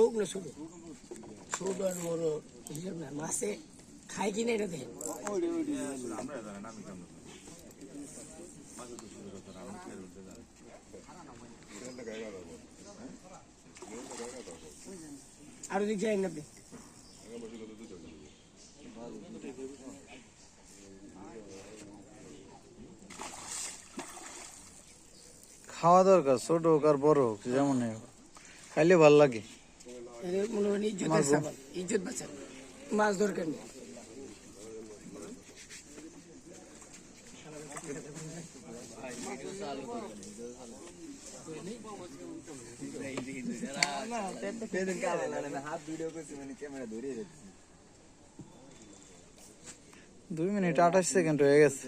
ওগুলো শুধু। শুধু আর বড় হিসাব খায় কিনা এটা দেখেন আরও দেখছি আপনি খাওয়া দরকার ছোট হোক আর বড় হোক যেমন হোক। খাইলে ভালো লাগে। ইজ্জত বাঁচান মাছ দরকার নেই। দুই মিনিট আঠাশ সেকেন্ড হয়ে গেছে।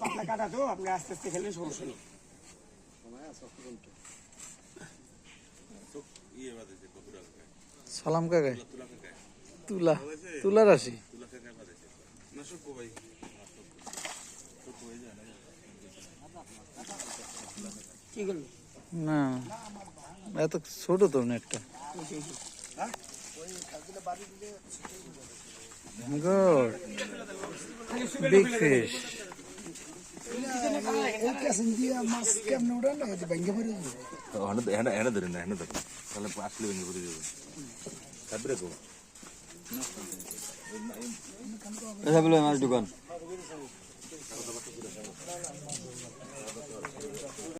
পাতলা কাটা তো আপনি আস্তে আস্তে খেলে সমস্যা নেই। সালাম কাকাই। তুলা তুলা রাশি। না এত ছোট তো নেটটা। Good big fish Ella sentía más que abnormal, que venga por ahí. என்ன என்ன தெரியுங்க என்ன தெரியும் என்ன கம்போ மாதிரி